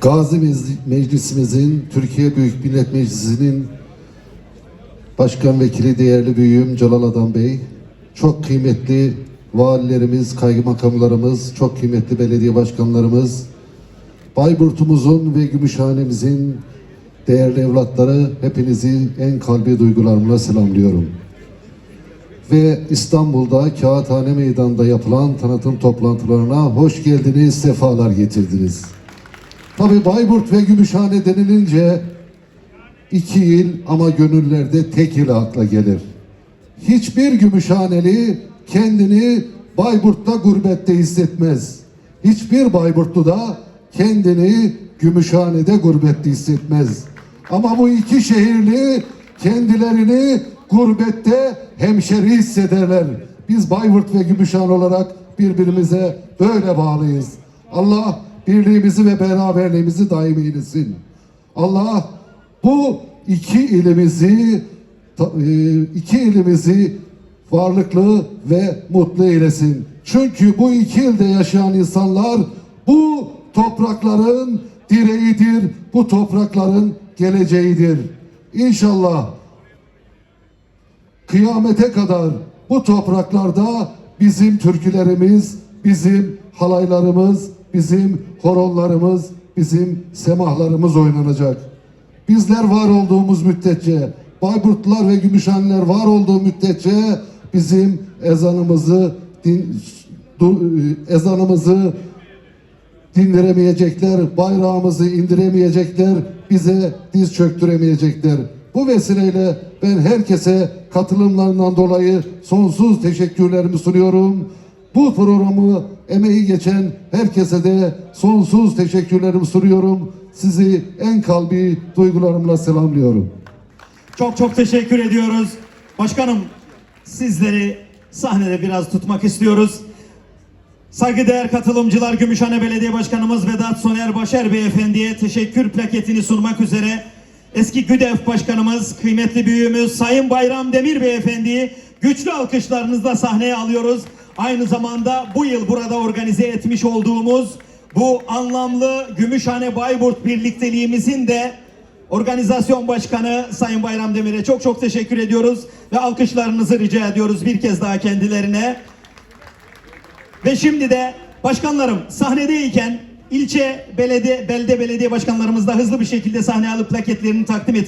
Gazi Meclis- Meclisimizin, Türkiye Büyük Millet Meclisi'nin Başkan Vekili değerli büyüğüm Celal Adam Bey, çok kıymetli valilerimiz, kaymakamlarımız, çok kıymetli belediye başkanlarımız, Bayburt'umuzun ve Gümüşhane'mizin değerli evlatları hepinizi en kalbi duygularımla selamlıyorum. Ve İstanbul'da Kağıthane Meydanı'nda yapılan tanıtım toplantılarına hoş geldiniz, sefalar getirdiniz. Tabii Bayburt ve Gümüşhane denilince iki il ama gönüllerde tek il akla gelir. Hiçbir Gümüşhaneli kendini Bayburt'ta gurbette hissetmez. Hiçbir Bayburtlu da kendini Gümüşhane'de gurbette hissetmez. Ama bu iki şehirli kendilerini gurbette hemşeri hissederler. Biz Bayburt ve Gümüşhane olarak birbirimize böyle bağlıyız. Allah birliğimizi ve beraberliğimizi daim eylesin. Allah bu iki ilimizi e, iki ilimizi varlıklı ve mutlu eylesin. Çünkü bu iki ilde yaşayan insanlar bu toprakların direğidir, bu toprakların geleceğidir. İnşallah kıyamete kadar bu topraklarda bizim türkülerimiz, bizim halaylarımız, bizim horonlarımız, bizim semahlarımız oynanacak. Bizler var olduğumuz müddetçe, Bayburtlular ve Gümüşhaneler var olduğu müddetçe bizim ezanımızı din, du- ezanımızı dindiremeyecekler, bayrağımızı indiremeyecekler, bize diz çöktüremeyecekler. Bu vesileyle ben herkese katılımlarından dolayı sonsuz teşekkürlerimi sunuyorum. Bu programı emeği geçen herkese de sonsuz teşekkürlerimi sunuyorum. Sizi en kalbi duygularımla selamlıyorum. Çok çok teşekkür ediyoruz. Başkanım sizleri sahnede biraz tutmak istiyoruz. Saygıdeğer katılımcılar Gümüşhane Belediye Başkanımız Vedat Soner Başer Beyefendi'ye teşekkür plaketini sunmak üzere eski GÜDEF Başkanımız, kıymetli büyüğümüz Sayın Bayram Demir Beyefendi'yi güçlü alkışlarınızla sahneye alıyoruz. Aynı zamanda bu yıl burada organize etmiş olduğumuz bu anlamlı Gümüşhane Bayburt birlikteliğimizin de Organizasyon Başkanı Sayın Bayram Demir'e çok çok teşekkür ediyoruz ve alkışlarınızı rica ediyoruz bir kez daha kendilerine. Ve şimdi de başkanlarım sahnedeyken ilçe belediye, belde belediye başkanlarımız da hızlı bir şekilde sahneye alıp plaketlerini takdim etmeyi